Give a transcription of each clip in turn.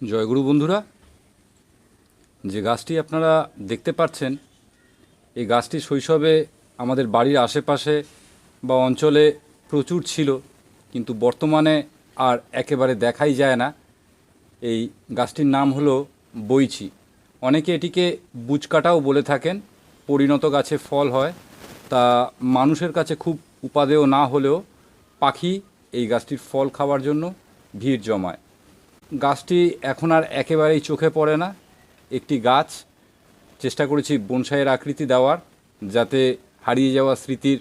জয়গুরু বন্ধুরা, যে গাছটি আপনারা দেখতে পাচ্ছেন, এই গাছটি শৈশবে আমাদের বাড়ির আশেপাশে বা অঞ্চলে প্রচুর ছিল, কিন্তু বর্তমানে আর একেবারে দেখাই যায় না। এই গাছটির নাম হলো বইচি অনেকে এটিকে বুচকাটাও বলে থাকেন, পরিণত গাছে ফল হয়, তা মানুষের কাছে খুব উপাদেয় না হলেও পাখি এই গাছটির ফল খাওয়ার জন্য ভিড় জমায়। গাছটি এখন আর একেবারেই চোখে পড়ে না। একটি গাছ, চেষ্টা করেছি বনসাইয়ের আকৃতি দেওয়ার যাতে হারিয়ে যাওয়া স্মৃতির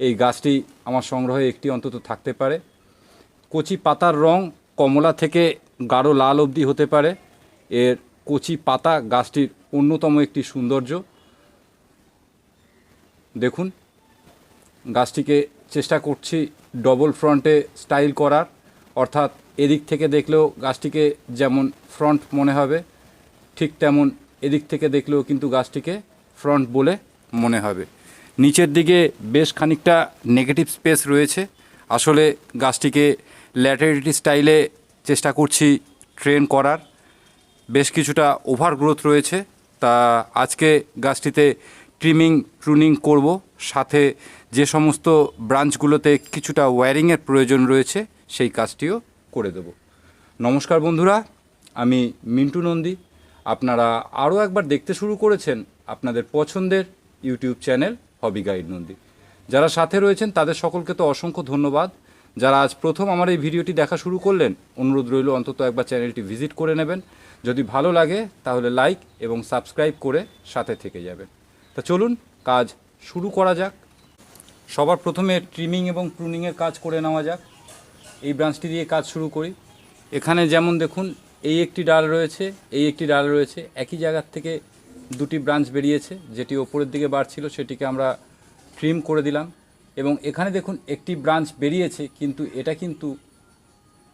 এই গাছটি আমার সংগ্রহে একটি অন্তত থাকতে পারে। কচি পাতার রং কমলা থেকে গাঢ় লাল অবধি হতে পারে। এর কচি পাতা গাছটির অন্যতম একটি সৌন্দর্য। দেখুন, গাছটিকে চেষ্টা করছি ডবল ফ্রন্টে স্টাইল করার, অর্থাৎ এদিক থেকে দেখলেও গাছটিকে যেমন ফ্রন্ট মনে হবে, ঠিক তেমন এদিক থেকে দেখলেও কিন্তু গাছটিকে ফ্রন্ট বলে মনে হবে। নিচের দিকে বেশ খানিকটা নেগেটিভ স্পেস রয়েছে। আসলে গাছটিকে ল্যাটারিটি স্টাইলে চেষ্টা করছি ট্রেন করার। বেশ কিছুটা ওভার গ্রোথ রয়েছে। তা আজকে গাছটিতে ট্রিমিং ট্রুনিং করব। সাথে যে সমস্ত ব্রাঞ্চগুলোতে কিছুটা ওয়্যারিংয়ের প্রয়োজন রয়েছে, সেই কাজটিও করে দেব। নমস্কার বন্ধুরা, আমি মিন্টু নন্দী। আপনারা আরও একবার দেখতে শুরু করেছেন আপনাদের পছন্দের YouTube channel hobby guide Nandi. যারা সাথে রয়েছেন, তাদের সকলকে তো অসংখ্য ধন্যবাদ। যারা আজ প্রথম আমার এই ভিডিওটি দেখা শুরু করলেন, অনুরোধ রইল অন্তত একবার চ্যানেলটি ভিজিট করে নেবেন। যদি ভালো লাগে, তাহলে লাইক এবং সাবস্ক্রাইব করে সাথে থেকে যাবেন। তা চলুন, কাজ শুরু করা যাক। সবার প্রথমে ট্রিমিং এবং প্রুনিংয়ের কাজ করে নেওয়া যাক। এই ব্রাঞ্চটি দিয়ে কাজ শুরু করি। এখানে যেমন দেখুন, এই একটি ডাল রয়েছে, এই একটি ডাল রয়েছে। একই জায়গার থেকে দুটি ব্রাঞ্চ বেরিয়েছে, যেটি ওপরের দিকে বাড়ছিল সেটিকে আমরা ট্রিম করে দিলাম। এবং এখানে দেখুন, একটি ব্রাঞ্চ বেরিয়েছে, কিন্তু এটা কিন্তু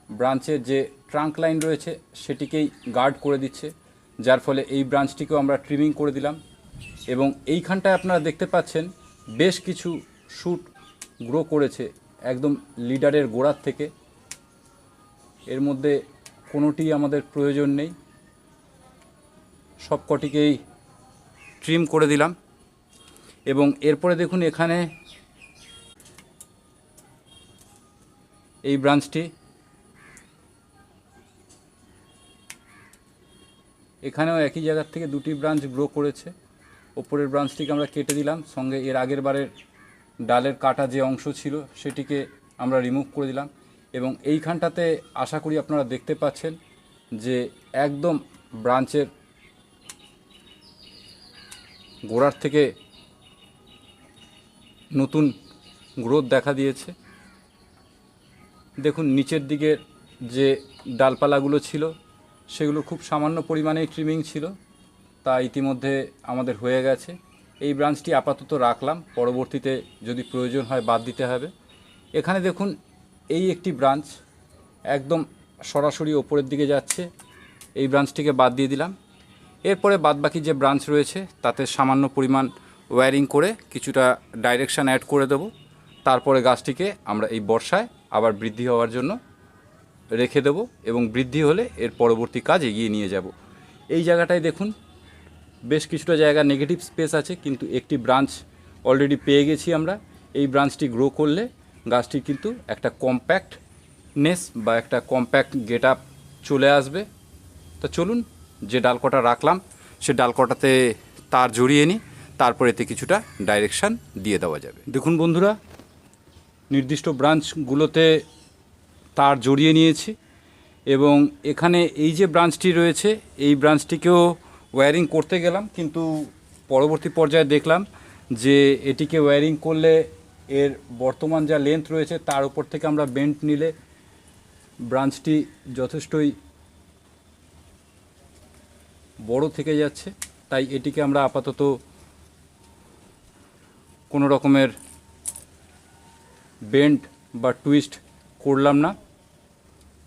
ব্রাঞ্চের যে ট্রাঙ্ক লাইন রয়েছে, সেটিকেই গার্ড করে দিচ্ছে। যার ফলে এই ব্রাঞ্চটিকেও আমরা ট্রিমিং করে দিলাম। এবং এইখানটায় আপনারা দেখতে পাচ্ছেন, বেশ কিছু শ্যুট গ্রো করেছে, একদম লিডারের গোড়ার থেকে। এর মধ্যে কোনোটি আমাদের প্রয়োজন নেই। সব কটিকেই ট্রিম করে দিলাম। এবং এরপরে দেখুন এখানে এই ব্রাঞ্চটি এখানেও একই জায়গার থেকে দুটি ব্রাঞ্চ গ্রো করেছে। ওপরের ব্রাঞ্চটিকে আমরা কেটে দিলাম। সঙ্গে এর আগের বারের ডালের কাটা যে অংশ ছিল, সেটিকে আমরা রিমুভ করে দিলাম। এবং এইখানটাতে আশা করি আপনারা দেখতে পাচ্ছেন যে একদম ব্রাঞ্চের গোড়ার থেকে নতুন গ্রোথ দেখা দিয়েছে। দেখুন, নিচের দিকের যে ডালপালাগুলো ছিল, সেগুলো খুব সামান্য পরিমাণেই ট্রিমিং ছিল, তা ইতিমধ্যে আমাদের হয়ে গেছে। এই ব্রাঞ্চটি আপাতত রাখলাম, পরবর্তীতে যদি প্রয়োজন হয় বাদ দিতে হবে। এখানে দেখুন এই একটি ব্রাঞ্চ একদম সরাসরি ওপরের দিকে যাচ্ছে। এই ব্রাঞ্চটিকে বাদ দিয়ে দিলাম। এরপরে বাদবাকি যে ব্রাঞ্চ রয়েছে, তাতে সামান্য পরিমাণ ওয়্যারিং করে কিছুটা ডাইরেকশান অ্যাড করে দেব। তারপরে গাছটিকে আমরা এই বর্ষায় আবার বৃদ্ধি হওয়ার জন্য রেখে দেব এবং বৃদ্ধি হলে এর পরবর্তী কাজ এগিয়ে নিয়ে যাব। এই জায়গাটায় দেখুন, বেশ কিছুটা জায়গা নেগেটিভ স্পেস আছে, কিন্তু একটি ব্রাঞ্চ অলরেডি পেয়ে গেছি আমরা। এই ব্রাঞ্চটি গ্রো করলে গাছটি কিন্তু একটা কম্প্যাক্টনেস বা একটা কম্প্যাক্ট গেট আপ চলে আসবে। তা চলুন যে ডালকটা রাখলাম, সে ডালকটাতে তার জড়িয়ে নিই, তারপর এতে কিছুটা ডাইরেকশান দিয়ে দেওয়া যাবে। দেখুন বন্ধুরা, নির্দিষ্ট ব্রাঞ্চগুলোতে তার জড়িয়ে নিয়েছি এবং এখানে এই যে ব্রাঞ্চটি রয়েছে, এই ব্রাঞ্চটিকেও ওয়্যারিং করতে গেলাম, কিন্তু পরবর্তী পর্যায়ে দেখলাম যে এটিকে ওয়্যারিং করলে এর বর্তমান যা লেন্থ রয়েছে, তার উপর থেকে আমরা বেন্ট নিলে ব্রাঞ্চটি যথেষ্টই বড় থেকে যাচ্ছে। তাই এটিকে আমরা আপাতত কোনো রকমের বেন্ড বা টুইস্ট করলাম না।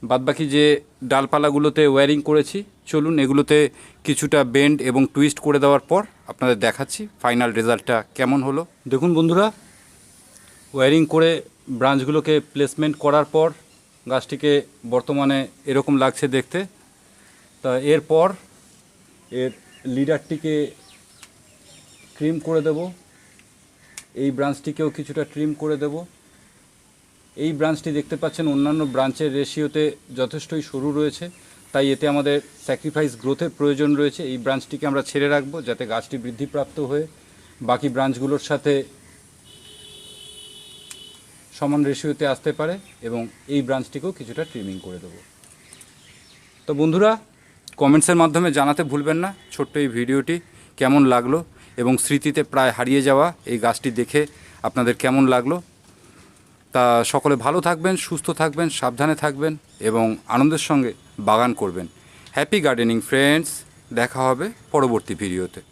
বাদবাকি যে ডালপালাগুলোতে ওয়্যারিং করেছি, চলুন এগুলোতে কিছুটা বেন্ড এবং টুইস্ট করে দেওয়ার পর আপনাদের দেখাচ্ছি ফাইনাল রেজাল্টটা কেমন হলো। দেখুন বন্ধুরা ওয়্যারিং করে ব্রাঞ্চগুলোকে প্লেসমেন্ট করার পর গাছটিকে বর্তমানে এরকম লাগছে দেখতে। তা এরপর এর লিডারটিকে ট্রিম করে দেব। এই ব্রাঞ্চটিকেও কিছুটা ট্রিম করে দেব। এই ব্রাঞ্চটি দেখতে পাচ্ছেন, অন্যান্য ব্রাঞ্চের রেশিওতে যথেষ্টই সরু রয়েছে। তাই এতে আমাদের স্যাক্রিফাইস গ্রোথের প্রয়োজন রয়েছে। এই ব্রাঞ্চটিকে আমরা ছেড়ে রাখব যাতে গাছটি বৃদ্ধিপ্রাপ্ত হয়ে বাকি ব্রাঞ্চগুলোর সাথে সমান রেশিওতে আসতে পারে এবং এই ব্রাঞ্চটিকেও কিছুটা ট্রিমিং করে দেবো। তো বন্ধুরা কমেন্টসের মাধ্যমে জানাতে ভুলবেন না। ছোট্ট এই ভিডিওটি কেমন লাগল এবং স্মৃতিতে প্রায় হারিয়ে যাওয়া এই গাছটি দেখে আপনাদের কেমন লাগল? তা সকলে ভালো থাকবেন, সুস্থ থাকবেন, সাবধানে থাকবেন এবং আনন্দের সঙ্গে বাগান করবেন। হ্যাপি গার্ডেনিং ফ্রেন্ডস দেখা হবে পরবর্তী ভিডিওতে।